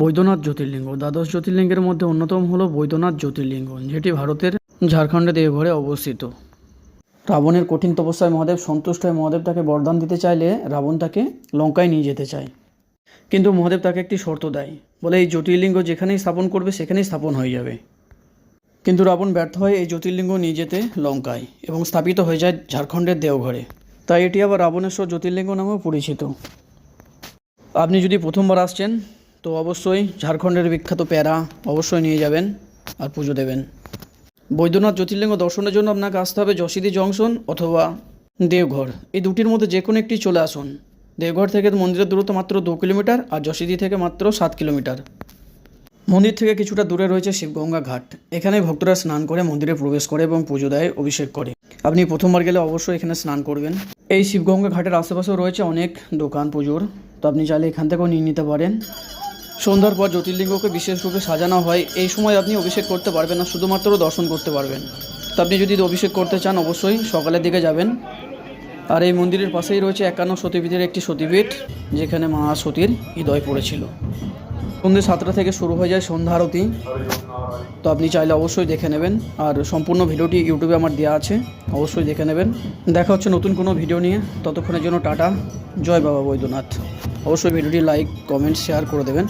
বৈদ্যনাথ জ্যোতির্লিঙ্গ। দ্বাদশ জ্যোতির্লিঙ্গের মধ্যে অন্যতম হলো বৈদ্যনাথ জ্যোতির্লিঙ্গ, যেটি ভারতের ঝাড়খণ্ডে দেওঘরে অবস্থিত। রাবণের কঠিন তপস্যায় মহাদেব সন্তুষ্ট হয়ে মহাদেব তাকে বরদান দিতে চাইলে রাবণ তাকে লঙ্কায় নিয়ে যেতে চায়। কিন্তু মহাদেব তাকে একটি শর্ত দেয়, বলে এই জ্যোতির্লিঙ্গ যেখানেই স্থাপন করবে সেখানেই স্থাপন হয়ে যাবে। কিন্তু রাবণ ব্যর্থ হয় এই জ্যোতির্লিঙ্গ নিয়ে যেতে লঙ্কায় এবং স্থাপিত হয়ে যায় ঝাড়খণ্ডের দেওঘরে। তাই এটি আবার রাবণেশ্বর জ্যোতির্লিঙ্গ নামেও পরিচিত। আপনি যদি প্রথমবার আসছেন, তো অবশ্যই ঝাড়খণ্ডের বিখ্যাত প্যারা অবশ্যই নিয়ে যাবেন আর পুজো দেবেন। বৈদ্যনাথ জ্যোতির্লিঙ্গ দর্শনের জন্য আপনাকে আসতে হবে যশিদি জংশন অথবা দেওঘর। এই দুটির মধ্যে যে কোনো একটি চলে আসুন। দেওঘর থেকে মন্দিরের দূরত্ব মাত্র দু কিলোমিটার আর যশিদি থেকে মাত্র সাত কিলোমিটার। মন্দির থেকে কিছুটা দূরে রয়েছে শিবগঙ্গা ঘাট। এখানে ভক্তরা স্নান করে মন্দিরে প্রবেশ করে এবং পুজো দেয়, অভিষেক করে। আপনি প্রথমবার গেলে অবশ্যই এখানে স্নান করবেন। এই শিবগঙ্গা ঘাটের আশেপাশেও রয়েছে অনেক দোকান, পুজোর। তো আপনি চাইলে এখান থেকেও নিয়ে নিতে পারেন। সন্ধ্যার পর জ্যোতির্লিঙ্গকে বিশেষ রূপে সাজানো হয়। এই সময় আপনি অভিষেক করতে পারবেন না, শুধুমাত্র দর্শন করতে পারবেন। তো আপনি যদি অভিষেক করতে চান, অবশ্যই সকালের দিকে যাবেন। আর এই মন্দিরের পাশেই রয়েছে একান্ন সতীপীঠের একটি সতীপীঠ যেখানে মা সতীর হৃদয় পড়েছিল। সন্ধ্যে সাতটা থেকে শুরু হয়ে যায় সন্ধ্যা আরতি। তো আপনি চাইলে অবশ্যই দেখে নেবেন। আর সম্পূর্ণ ভিডিওটি ইউটিউবে আমার দেওয়া আছে, অবশ্যই দেখে নেবেন। দেখা হচ্ছে নতুন কোনো ভিডিও নিয়ে। ততক্ষণের জন্য টাটা। জয় বাবা বৈদ্যনাথ। অবশ্যই ভিডিওটি লাইক, কমেন্ট, শেয়ার করে দেবেন।